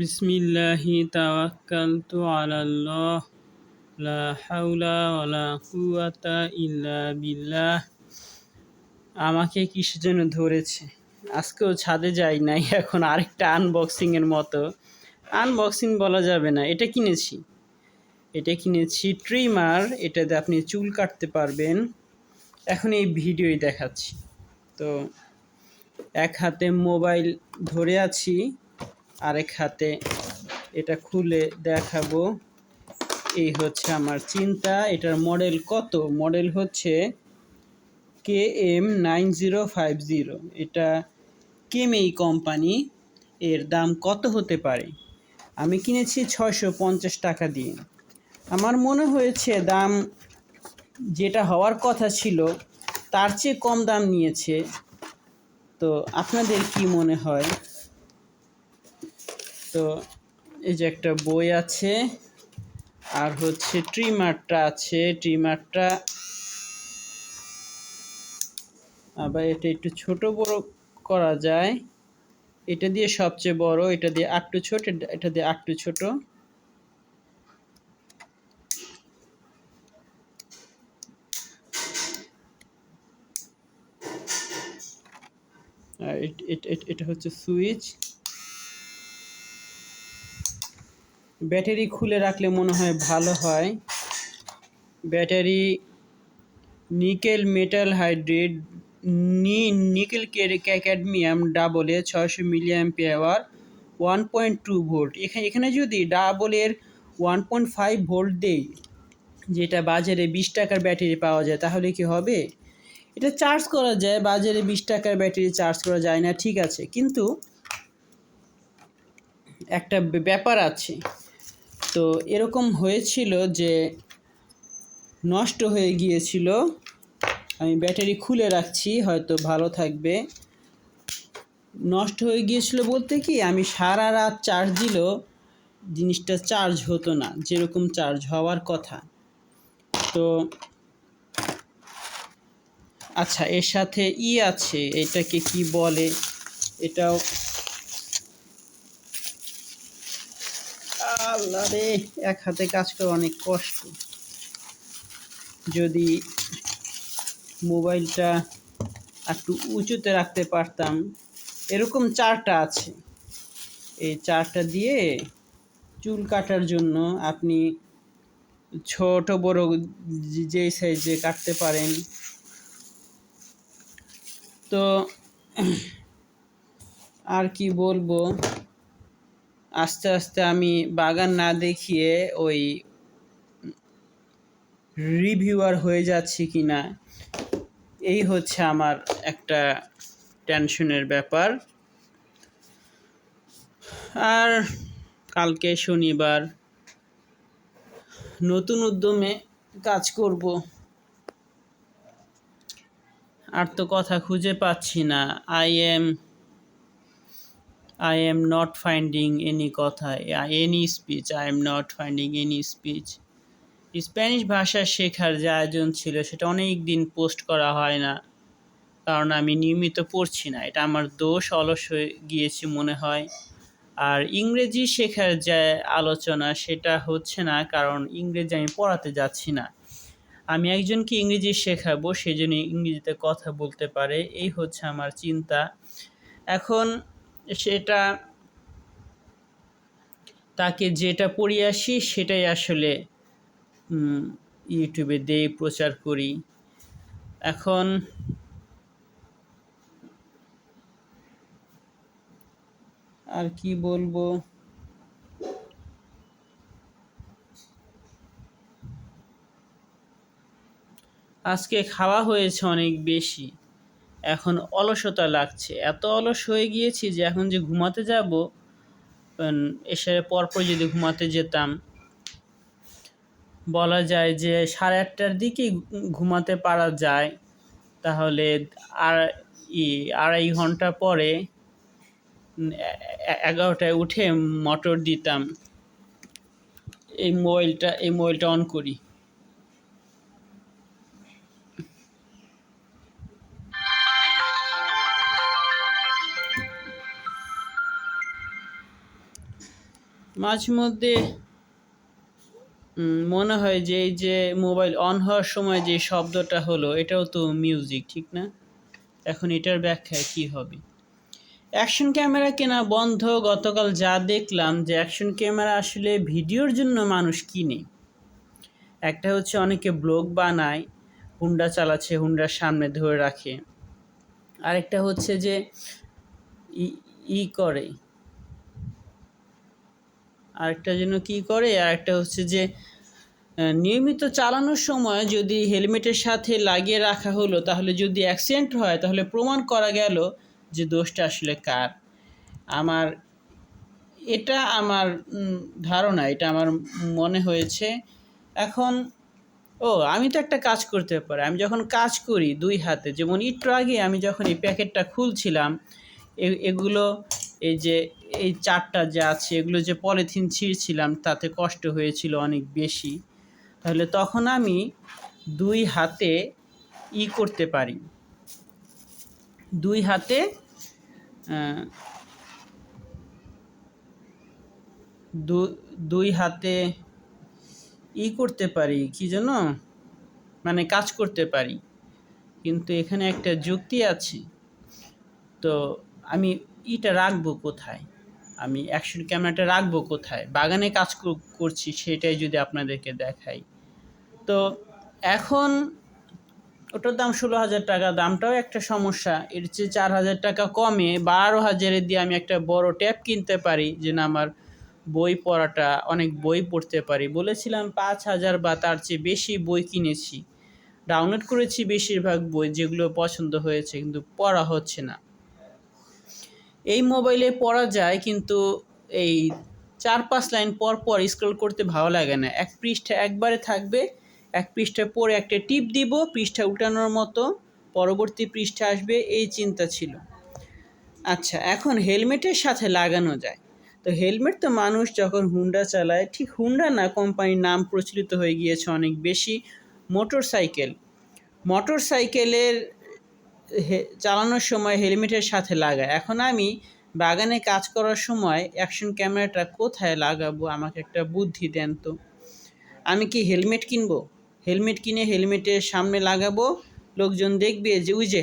বিসমিল্লাহি তাওয়াক্কালতু আলাল্লাহ, লা হাওলা ওয়ালা কুওয়াতা ইল্লা বিল্লাহ। আমাকে কিসে যেন ধরেছে? আজকেও ছাদে যাই নাই, এখন আরেকটা আনবক্সিং এর মতো। আনবক্সিং বলা যাবে না, এটা কিনেছি। এটা কিনেছি ট্রিমার, এটাতে আপনি চুল কাটতে পারবেন। এখন এই ভিডিওই দেখাচ্ছি। তো এক হাতে মোবাইল ধরে আছি আরেক হাতে এটা খুলে দেখাবো। এই হচ্ছে আমার চিন্তা। এটার মডেল কত? মডেল হচ্ছে K M nine zero five zero. এটা কেমেই কোম্পানি। এর দাম কত হতে পারে? আমি কিনেছি ছয়শো পঞ্চাশ টাকা দিয়ে। আমার মনে হয়েছে দাম যেটা হওয়ার কথা ছিল, তার চেয়ে কম দাম নিয়েছে। তো আপনাদের কি মনে হয়? তো এই যে একটা বই আছে, আর হচ্ছে ট্রিমারটা আছে, ট্রিমারটা আবার এটা একটু ছোট বড় করা যায়। এটা দিয়ে সবচেয়ে বড়, এটা দিয়ে আটটু ছোট, এটা দিয়ে আটটু ছোট। এটা হচ্ছে সুইচ। ব্যাটারি খুলে রাখলে মনে হয় ভালো হয়। ব্যাটারি নিকেল মেটাল হাইড্রেট, নি, নিকেল ক্যাডমিয়াম ডাবলে ছয়শো milliampere one point two volt. এখানে এখানে যদি ডাবলের ওয়ান পয়েন্ট ফাইভ ভোল্ট দেই, যেটা বাজারে বিশ টাকার ব্যাটারি পাওয়া যায়, তাহলে কি হবে? এটা চার্জ করা যায়, বাজারে বিশ টাকার ব্যাটারি চার্জ করা যায় না, ঠিক আছে। কিন্তু একটা ব্যাপার আছে। তো এরকম হয়েছিল যে নষ্ট হয়ে গিয়েছিল। আমি ব্যাটারি খুলে রাখছি, হয়তো ভালো থাকবে। নষ্ট হয়ে গিয়েছিল বলতে কি, আমি সারা রাত চার্জ দিলেও জিনিসটা চার্জ হতো না, যেরকম চার্জ হওয়ার কথা। তো আচ্ছা এর সাথে ই আছে, এটাকে কি বলে? এটাও আল্লাহ রে, এক হাতে কাজ করা অনেক কষ্ট। যদি মোবাইলটা একটু উঁচুতে রাখতে পারতাম, এরকম চারটা আছে। এই চারটা দিয়ে চুল কাটার জন্য আপনি ছোট, বড় যেই সাইজে কাটতে পারেন। তো আর কি বলব? আস্তে আস্তে আমি বাগান না দেখিয়ে ওই রিভিউয়ার হয়ে যাচ্ছি কি না এই হচ্ছে আমার একটা টেনশনের ব্যাপার। আর কালকে শনিবার নতুন উদ্যমে কাজ করব। আর তো কথা খুঁজে পাচ্ছি না। I am I am not finding any কথা any speech I am not finding any speech Spanish ভাষা শেখার যে আয়োজন ছিল, সেটা অনেক দিন পোস্ট করা হয় না, কারণ আমি নিয়মিত পড়ছি না। এটা আমার দোষ, অলস হয়ে গিয়েছে মনে হয়। আর ইংরেজি শেখার যে আলোচনা, সেটা হচ্ছে না, কারণ ইংরেজি আমি পড়াতে যাচ্ছি না। আমি একজনকে ইংরেজি শেখাবো সেজন্য ইংরেজিতে কথা বলতে পারে, এই হচ্ছে আমার চিন্তা। এখন সেটা তাকে যেটা পড়িয়ে আসি সেটাই আসলে ইউটিউবে দিয়ে প্রচার করি। এখন আর কি বলব? আজকে খাওয়া হয়েছে অনেক বেশি। এখন অলসতা লাগছে। এত অলস হয়ে গিয়েছি যে এখন যে ঘুমাতে যাব এসে পরপর যদি ঘুমাতে যেতাম, বলা যায় যে সাড়ে আটটার দিকেই ঘুমাতে পারা যায়। তাহলে আর ই, আড়াই ঘণ্টা পরে এগারোটায় উঠে মোটর দিতাম। এই মোবাইলটা এই মোবাইলটা অন করি। মাঝে মধ্যে মনে হয় যে এই যে মোবাইল অন হওয়ার সময় যে শব্দটা হলো, এটাও তো মিউজিক, ঠিক না? এখন এটার ব্যাখ্যায় কি হবে? অ্যাকশন ক্যামেরা কেনা বন্ধ, গতকাল যা দেখলাম যে অ্যাকশন ক্যামেরা আসলে ভিডিওর জন্য মানুষ কিনে। একটা হচ্ছে অনেকে ব্লগ বানায়, হুন্ডা চালাচ্ছে, হুন্ডার সামনে ধরে রাখে। আরেকটা হচ্ছে যে ই ই করে। আরেকটা যেন কি করে, আরেকটা হচ্ছে যে নিয়মিত চালানোর সময় যদি হেলমেটের সাথে লাগিয়ে রাখা হলো, তাহলে যদি অ্যাক্সিডেন্ট হয়, তাহলে প্রমাণ করা গেল যে দোষটা আসলে কার। আমার এটা আমার ধারণা, এটা আমার মনে হয়েছে। এখন, ও, আমি তো একটা কাজ করতে পারি। আমি যখন কাজ করি দুই হাতে, যেমন একটু আগে আমি যখন এই প্যাকেটটা খুলছিলাম এগুলো, এই যে এই চারটা যে আছে, এগুলো যে পলিথিন ছিঁড়ছিলাম, তাতে কষ্ট হয়েছিল অনেক বেশি। তাহলে তখন আমি দুই হাতে ই করতে পারি। দুই হাতে দুই হাতে ই করতে পারি, কি যেন? মানে কাজ করতে পারি। কিন্তু এখানে একটা যুক্তি আছে। তো আমি ইটা রাখব কোথায়? আমি অ্যাকশন ক্যামেরাটা রাখব কোথায়? বাগানে কাজ কর- করছি, সেটাই যদি আপনাদেরকে দেখাই। তো এখন ওটার দাম ষোলো হাজার টাকা, দামটাও একটা সমস্যা। এর চেয়ে চার হাজার টাকা কমে, বারো হাজারে দিয়ে আমি একটা বড় ট্যাব কিনতে পারি, যে না আমার বই পড়াটা, অনেক বই পড়তে পারি। বলেছিলাম পাঁচ হাজার বা তার চেয়ে বেশি বই কিনেছি। ডাউনলোড করেছি বেশিরভাগ বই, যেগুলো পছন্দ হয়েছে, কিন্তু পড়া হচ্ছে না। এই মোবাইলে পড়া যায় কিন্তু এই চার পাঁচ লাইন পর পর স্ক্রল করতে ভালো লাগে না। এক পৃষ্ঠা একবারে থাকবে, এক পৃষ্ঠা পরে একটা টিপ দিব, পৃষ্ঠা উল্টানোর মতো পরবর্তী পৃষ্ঠা আসবে, এই চিন্তা ছিল। আচ্ছা এখন হেলমেটের সাথে লাগানো যায়। তো হেলমেট তো মানুষ যখন হুন্ডা চালায়, ঠিক হুন্ডা না কোম্পানির নাম প্রচলিত হয়ে গিয়েছে অনেক বেশি মোটর সাইকেল মোটর সাইকেলের চালানোর সময় হেলমেটের সাথে লাগায়। এখন আমি বাগানে কাজ করার সময় অ্যাকশন ক্যামেরাটা কোথায় লাগাবো? আমাকে একটা বুদ্ধি দেন তো। আমি কি হেলমেট কিনবো? হেলমেট কিনে হেলমেটের সামনে লাগাবো? লোকজন দেখবে যে, ওই যে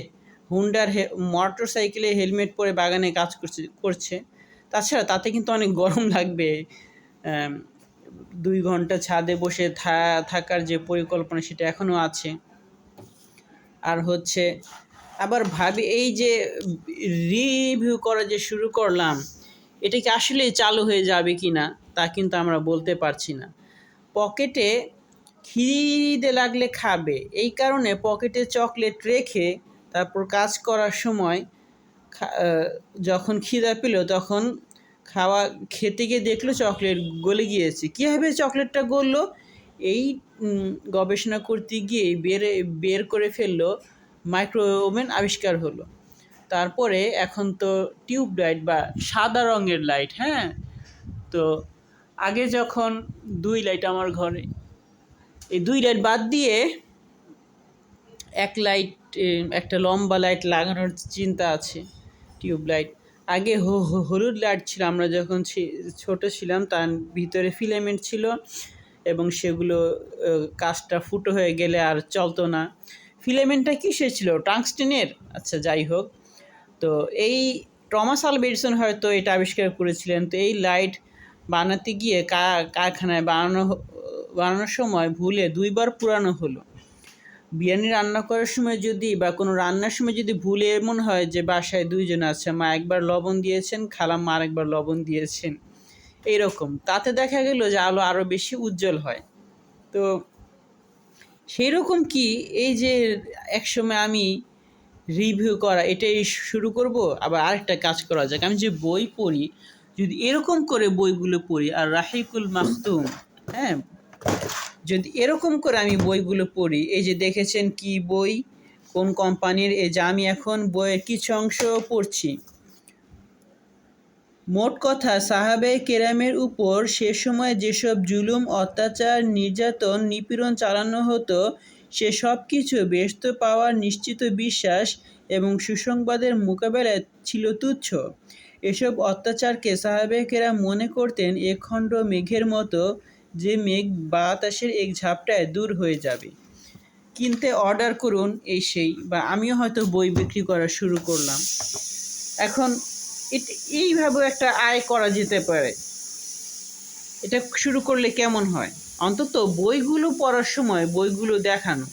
হুন্ডার মোটর সাইকেলে হেলমেট পরে বাগানে কাজ করছে করছে। তাছাড়া তাতে কিন্তু অনেক গরম লাগবে। দুই ঘণ্টা ছাদে বসে থাকার যে পরিকল্পনা সেটা এখনও আছে। আর হচ্ছে আবার ভাবি, এই যে রিভিউ করা যে শুরু করলাম, এটা কি আসলেই চালু হয়ে যাবে কি না তা কিন্তু আমরা বলতে পারছি না। পকেটে খিদে লাগলে খাবে, এই কারণে পকেটে চকলেট রেখে তারপর কাজ করার সময় যখন খিদা পেল তখন খাওয়া, খেতে গিয়ে দেখল চকলেট গলে গিয়েছে। কীভাবে চকলেটটা গললো? এই গবেষণা করতে গিয়ে বের বের করে ফেলল মাইক্রো ওভেন আবিষ্কার হলো। তারপরে এখন তো টিউব লাইট বা সাদা রঙের লাইট হ্যাঁ? তো আগে যখন দুই লাইট আমার ঘরে, এই দুই লাইট বাদ দিয়ে এক লাইট একটা লম্বা লাইট লাগানোর চিন্তা আছে টিউব লাইট। আগে হলুদ লাইট ছিল, আমরা যখন ছোট ছিলাম তার ভিতরে ফিলামেন্ট ছিল এবং সেগুলো কাজটা ফুটো হয়ে গেলে আর চলতো না। ফিলামেন্টটা কিসের ছিল? টাংস্টেনের? আচ্ছা যাই হোক। তো এই টমাস আলবেডসন হয়তো এটা আবিষ্কার করেছিলেন। তো এই লাইট বানাতে গিয়ে কারখানায় বানানো বানানোর সময় ভুলে দুইবার পুরানো হলো। বিরিয়ানি রান্না করার সময় যদি বা কোনো রান্নার সময় যদি ভুলে এমন হয় যে বাসায় দুইজন আছে, মা একবার লবণ দিয়েছেন খালাম্মা আরেকবার লবণ দিয়েছেন এইরকম তাতে দেখা গেল যে আলো আরও বেশি উজ্জ্বল হয়। তো সেই রকম কি এই যে একসময় আমি রিভিউ করা এটাই শুরু করব? আবার আরেকটা কাজ করা যাক। আমি যে বই পড়ি, যদি এরকম করে বইগুলো পড়ি, আর রাহিকুল মাহতুম হ্যাঁ? যদি এরকম করে আমি বইগুলো পড়ি, এই যে দেখেছেন কি বই? কোন কোম্পানির? এই যে আমি এখন বইয়ের কিছু অংশ পড়ছি। মোট কথা, সাহাবে কেরামের উপর সে সময় যেসব জুলুম, অত্যাচার, নির্যাতন, নিপীড়ন চালানো হতো, সে সব কিছু ব্যস্ত পাওয়ার নিশ্চিত বিশ্বাস এবং সুসংবাদের মোকাবেলায় ছিল তুচ্ছ। এসব অত্যাচারকে সাহাবেকেরা মনে করতেন একখণ্ড মেঘের মতো, যে মেঘ বাতাসের এক ঝাপটায় দূর হয়ে যাবে। কিনতে অর্ডার করুন এই সেই, বা আমিও হয়তো বই বিক্রি করা শুরু করলাম। এখন এট এইভাবেও একটা আয় করা যেতে পারে। এটা শুরু করলে কেমন হয়? অন্তত বইগুলো পড়ার সময় বইগুলো দেখানো।